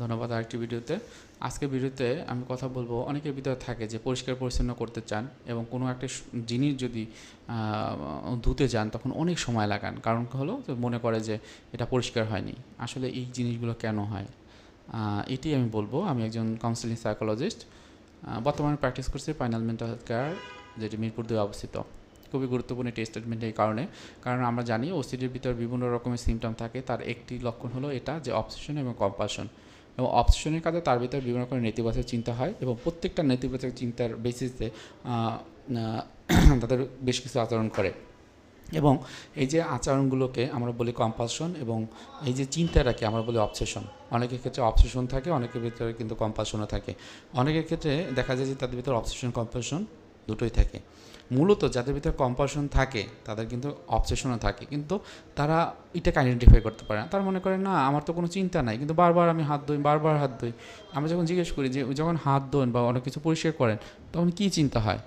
ধন্যবাদ আরেকটি ভিডিওতে। আজকে ভিডিওতে আমি কথা বলব অনেকের ভিতরে থাকে যে পরিষ্কার পরিচ্ছন্ন করতে চান এবং কোনো একটা জিনিস যদি ধুতে যান তখন অনেক সময় লাগান। কারণ হলো? মনে করে যে এটা পরিষ্কার হয়নি। আসলে এই জিনিসগুলো কেন হয়? এটি আমি বলব। আমি একজন কাউন্সিলিং সাইকোলজিস্ট বর্তমানে প্র্যাকটিস করছি ফাইনাল মেন্টাল হেলথ কেয়ার যেটি মিরপুর দুই অবস্থিত। খুবই গুরুত্বপূর্ণ একটি স্টেটমেন্ট এই কারণে। কারণ আমরা জানি ওসিডির ভিতর বিভিন্ন রকমের সিমটম থাকে। তার একটি লক্ষণ হলো এটা, যে অবসেশন এবং কম্পালশন এবং অবসেশনের কাজে তার ভিতরে বিভিন্ন রকমের নেতিবাচক চিন্তা হয় এবং প্রত্যেকটা নেতিবাচক চিন্তার বেসিসে তাদের বেশ কিছু আচরণ করে। এবং এই যে আচরণগুলোকে আমরা বলি কম্পালশন এবং এই যে চিন্তাটাকে আমরা বলি অবসেশন অনেকের ক্ষেত্রে অবসেশন থাকে, অনেকের ভিতরে কিন্তু কম্পালশনও থাকে। অনেকের ক্ষেত্রে দেখা যায় যে তাদের ভিতরে অবসেশন কম্পালশন দুটোই থাকে। মূলত যাদের ভিতরে কম্পালশন থাকে, তাদের কিন্তু অবসেশনও থাকে। কিন্তু তারা এটাকে আইডেন্টিফাই করতে পারে না। তারা মনে করে, না, আমার তো কোনো চিন্তা নাই। কিন্তু বারবার আমি হাত ধুই, বারবার হাত ধুই। আমরা যখন জিজ্ঞেস করি যে, যখন হাত ধোন বা অনেক কিছু পরিষ্কার করেন, তখন কী চিন্তা হয়?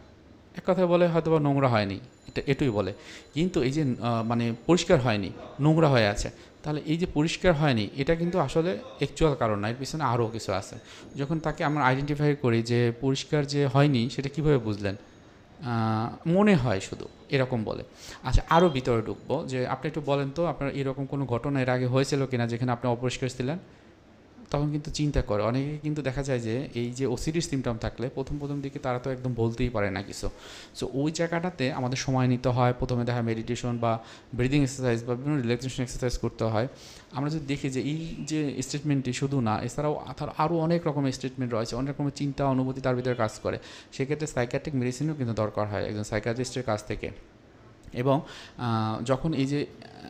এক কথায় বলে হয়তো বা নোংরা হয়নি। এটা, এটুই বলে। কিন্তু এই যে মানে পরিষ্কার হয়নি, নোংরা হয়ে আছে, তাহলে এই যে পরিষ্কার হয়নি, এটা কিন্তু আসলে অ্যাকচুয়াল কারণ না। এর পিছনে আরও কিছু আছে। যখন তাকে আমরা আইডেন্টিফাই করি যে, পরিষ্কার যে হয়নি, সেটা কীভাবে বুঝলেন? মনে হয় শুধু, এরকম বলে। আচ্ছা আরও ভিতরে ঢুকবো যে, আপনি একটু বলেন তো, আপনার এরকম কোনো ঘটনা এর আগে হয়েছিল কিনা, যেখানে আপনি অপরিষ্কার ছিলেন? তখন কিন্তু চিন্তা করে। অনেকে কিন্তু দেখা যায় যে, এই যে ওসিডির সিমটম থাকলে প্রথম প্রথম দিকে তারা তো একদম বলতেই পারে না কিছু। সো ওই জায়গাটাতে আমাদের সময় নিতে হয়। প্রথমে দেখা মেডিটেশন বা ব্রিদিং এক্সারসাইজ বা বিভিন্ন রিল্যাক্সেশন এক্সারসাইজ করতে হয়। আমরা যদি দেখি যে, এই যে স্টেটমেন্টটি শুধু না, এছাড়াও তার আরও অনেক রকমের স্টেটমেন্ট রয়েছে। অনেক রকমের চিন্তা, অনুভূতি তার ভিতরে কাজ করে। সেক্ষেত্রে সাইকিয়াট্রিক মেডিসিনও কিন্তু দরকার হয় একজন সাইকিয়াট্রিস্টের কাছ থেকে। এবং যখন এই যে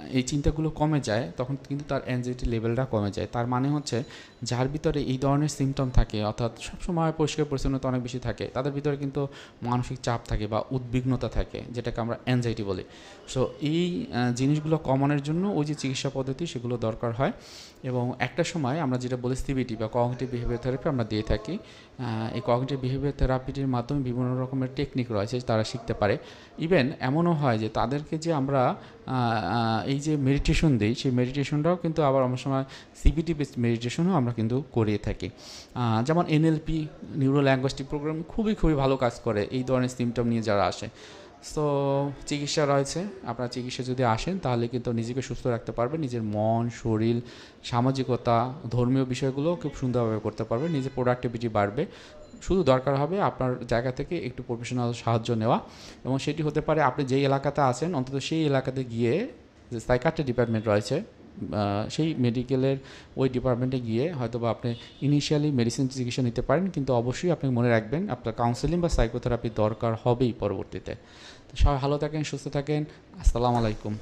এই চিন্তাগুলো কমে যায়, তখন কিন্তু তার অ্যাংজাইটি লেভেলটা কমে যায়। তার মানে হচ্ছে, যার ভিতরে এই ধরনের সিমটম থাকে, অর্থাৎ সবসময় পরিষ্কার পরিচ্ছন্নতা অনেক বেশি থাকে, তাদের ভিতরে কিন্তু মানসিক চাপ থাকে বা উদ্বিগ্নতা থাকে, যেটাকে আমরা অ্যাংজাইটি বলি। সো এই জিনিসগুলো কমানোর জন্য ওই যে চিকিৎসা পদ্ধতি, সেগুলো দরকার হয়। এবং একটা সময় আমরা যেটা বলি সিবিটি বা কগনিটিভ বিহেভিয়ার থেরাপি আমরা দিয়ে থাকি। এই কগনিটিভ বিহেভিয়ার থেরাপিটির মাধ্যমে বিভিন্ন রকমের টেকনিক রয়েছে, তারা শিখতে পারে। ইভেন এমনও হয় যে, তাদেরকে যে আমরা এই যে মেডিটেশন দিই, সেই মেডিটেশনটাও কিন্তু আবার অনেক সময় সিবিটি বেসড মেডিটেশনও আমরা কিন্তু করিয়ে থাকি। যেমন এনএলপি নিউরো ল্যাঙ্গুয়েজটি প্রোগ্রাম খুবই খুবই ভালো কাজ করে এই ধরনের সিমটম নিয়ে যারা আসে। সো চিকিৎসা রয়েছে, আপনারা চিকিৎসা যদি আসেন, তাহলে কিন্তু নিজেকে সুস্থ রাখতে পারবেন, নিজের মন, শরীর, সামাজিকতা, ধর্মীয় বিষয়গুলো খুব সুন্দরভাবে করতে পারবেন, নিজের প্রোডাক্টিভিটি বাড়বে। শুধু দরকার হবে আপনার জায়গা থেকে একটু প্রফেশনাল সাহায্য নেওয়া এবং সেটি হতে পারে আপনি যেই এলাকাতে আছেন, অন্তত সেই এলাকাতে গিয়ে যে সাইকাট্রি ডিপার্টমেন্ট রয়েছে সেই মেডিকেলের ওই ডিপার্টমেন্টে গিয়ে হয়তো বা আপনি ইনিশিয়ালি মেডিসিন চিকিৎসা নিতে পারেন, কিন্তু অবশ্যই আপনি মনে রাখবেন আপনার কাউন্সেলিং বা সাইকোথেরাপি দরকার হবেই পরবর্তীতে। তো সবাই ভালো থাকেন, সুস্থ থাকেন, আসসালামু আলাইকুম।